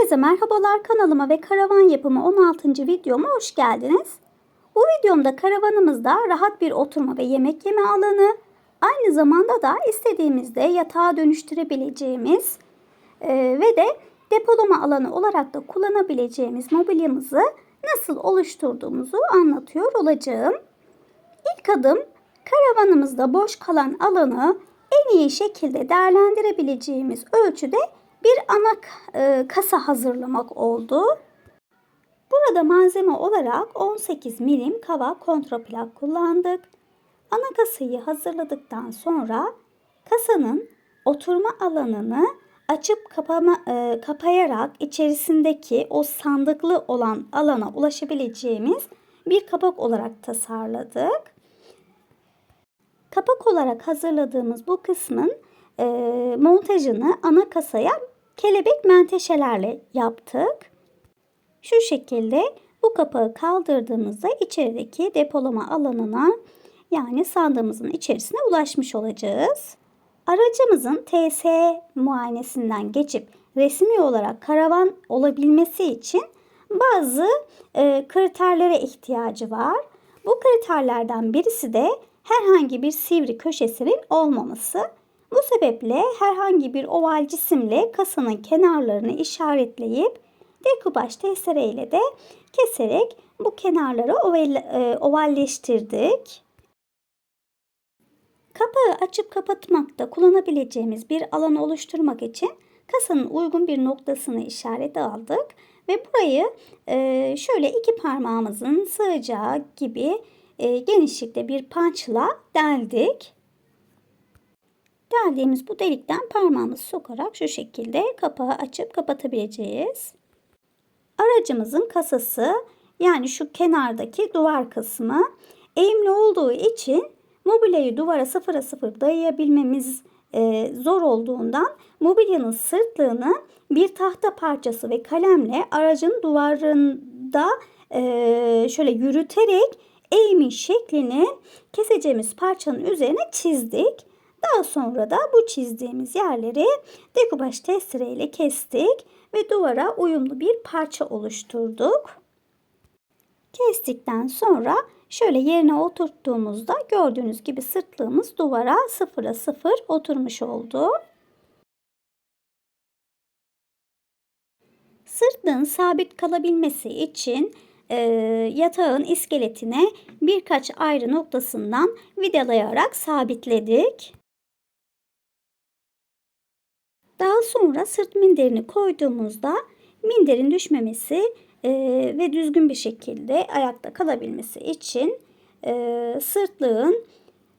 Herkese merhabalar kanalıma ve karavan yapımı 16. videoma hoş geldiniz. Bu videomda karavanımızda rahat bir oturma ve yemek yeme alanı, aynı zamanda da istediğimizde yatağa dönüştürebileceğimiz e, ve de depolama alanı olarak da kullanabileceğimiz mobilyamızı nasıl oluşturduğumuzu anlatıyor olacağım. İlk adım karavanımızda boş kalan alanı en iyi şekilde değerlendirebileceğimiz ölçüde bir ana e, kasa hazırlamak oldu. Burada malzeme olarak 18 milim kava kontraplak kullandık. Ana kasayı hazırladıktan sonra kasanın oturma alanını açıp kapama, e, kapayarak içerisindeki o sandıklı olan alana ulaşabileceğimiz bir kapak olarak tasarladık. Kapak olarak hazırladığımız bu kısmın e, montajını ana kasaya kelebek menteşelerle yaptık. Şu şekilde bu kapağı kaldırdığımızda içerideki depolama alanına yani sandığımızın içerisine ulaşmış olacağız. Aracımızın TS muayenesinden geçip resmi olarak karavan olabilmesi için bazı e, kriterlere ihtiyacı var. Bu kriterlerden birisi de herhangi bir sivri köşesinin olmaması. Bu sebeple herhangi bir oval cisimle kasanın kenarlarını işaretleyip dekupaj testereyle de keserek bu kenarları oval, e, ovalleştirdik. Kapağı açıp kapatmakta kullanabileceğimiz bir alan oluşturmak için kasanın uygun bir noktasını işaret aldık ve burayı e, şöyle iki parmağımızın sığacağı gibi e, genişlikte bir pançla deldik. Deldiğimiz bu delikten parmağımızı sokarak şu şekilde kapağı açıp kapatabileceğiz. Aracımızın kasası yani şu kenardaki duvar kısmı eğimli olduğu için mobilyayı duvara sıfıra sıfır dayayabilmemiz e, zor olduğundan mobilyanın sırtlığını bir tahta parçası ve kalemle aracın duvarında e, şöyle yürüterek eğimin şeklini keseceğimiz parçanın üzerine çizdik. Daha sonra da bu çizdiğimiz yerleri dekubaj testereyle kestik ve duvara uyumlu bir parça oluşturduk. Kestikten sonra şöyle yerine oturttuğumuzda gördüğünüz gibi sırtlığımız duvara sıfıra sıfır oturmuş oldu. Sırtlığın sabit kalabilmesi için e, yatağın iskeletine birkaç ayrı noktasından vidalayarak sabitledik. Daha sonra sırt minderini koyduğumuzda minderin düşmemesi e, ve düzgün bir şekilde ayakta kalabilmesi için e, sırtlığın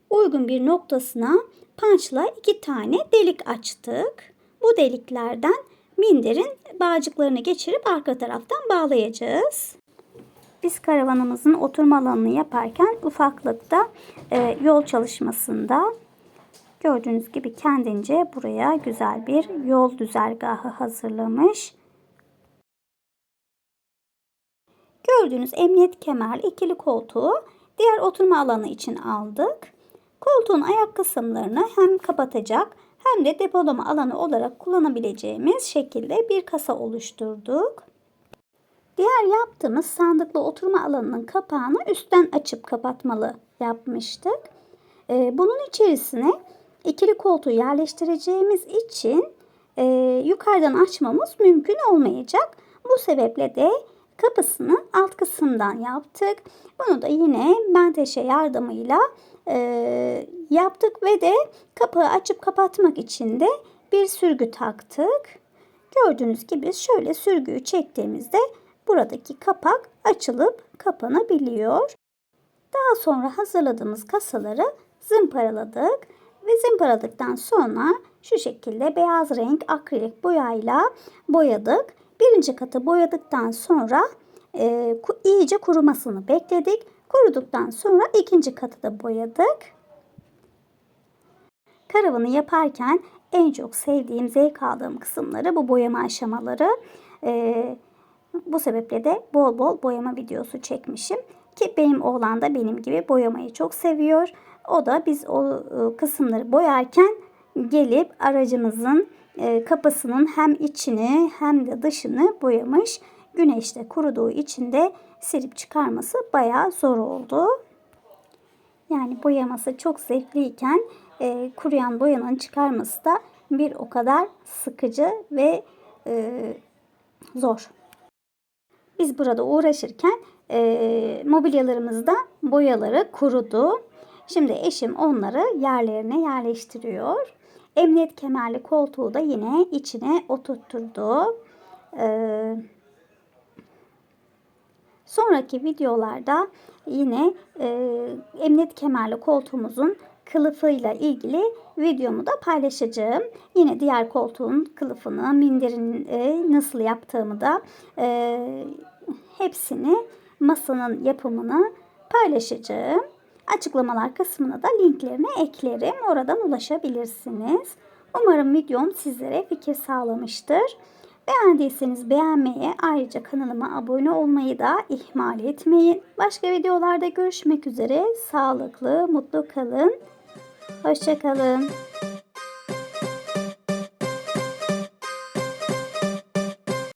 uygun bir noktasına pançla iki tane delik açtık. Bu deliklerden minderin bağcıklarını geçirip arka taraftan bağlayacağız. Biz karavanımızın oturma alanını yaparken ufaklıkta e, yol çalışmasında gördüğünüz gibi kendince buraya güzel bir yol düzergahı hazırlamış. Gördüğünüz emniyet kemerli ikili koltuğu diğer oturma alanı için aldık. Koltuğun ayak kısımlarını hem kapatacak hem de depolama alanı olarak kullanabileceğimiz şekilde bir kasa oluşturduk. Diğer yaptığımız sandıklı oturma alanının kapağını üstten açıp kapatmalı yapmıştık. Ee, bunun içerisine ikili koltuğu yerleştireceğimiz için e, yukarıdan açmamız mümkün olmayacak. Bu sebeple de kapısını alt kısımdan yaptık. Bunu da yine menteşe yardımıyla e, yaptık ve de kapağı açıp kapatmak için de bir sürgü taktık. Gördüğünüz gibi şöyle sürgüyü çektiğimizde buradaki kapak açılıp kapanabiliyor. Daha sonra hazırladığımız kasaları zımparaladık ve zımparaladıktan sonra şu şekilde beyaz renk akrilik boyayla boyadık. Birinci katı boyadıktan sonra e, iyice kurumasını bekledik. Kuruduktan sonra ikinci katı da boyadık. Karavanı yaparken en çok sevdiğim, zevk aldığım kısımları bu boyama aşamaları. E, bu sebeple de bol bol boyama videosu çekmişim. Ki benim oğlan da benim gibi boyamayı çok seviyor. O da biz o e, kısımları boyarken gelip aracımızın e, kapısının hem içini hem de dışını boyamış. Güneşte kuruduğu için de silip çıkarması bayağı zor oldu. Yani boyaması çok zevkliyken e, kuruyan boyanın çıkarması da bir o kadar sıkıcı ve e, zor. Biz burada uğraşırken e, mobilyalarımızda boyaları kurudu. Şimdi eşim onları yerlerine yerleştiriyor. Emniyet kemerli koltuğu da yine içine oturtturdu. Ee, sonraki videolarda yine e, emniyet kemerli koltuğumuzun kılıfıyla ilgili videomu da paylaşacağım. Yine diğer koltuğun kılıfını, minderini e, nasıl yaptığımı da e, hepsini masanın yapımını paylaşacağım. Açıklamalar kısmına da linklerini eklerim. Oradan ulaşabilirsiniz. Umarım videom sizlere fikir sağlamıştır. Beğendiyseniz beğenmeyi, ayrıca kanalıma abone olmayı da ihmal etmeyin. Başka videolarda görüşmek üzere. Sağlıklı, mutlu kalın. Hoşçakalın.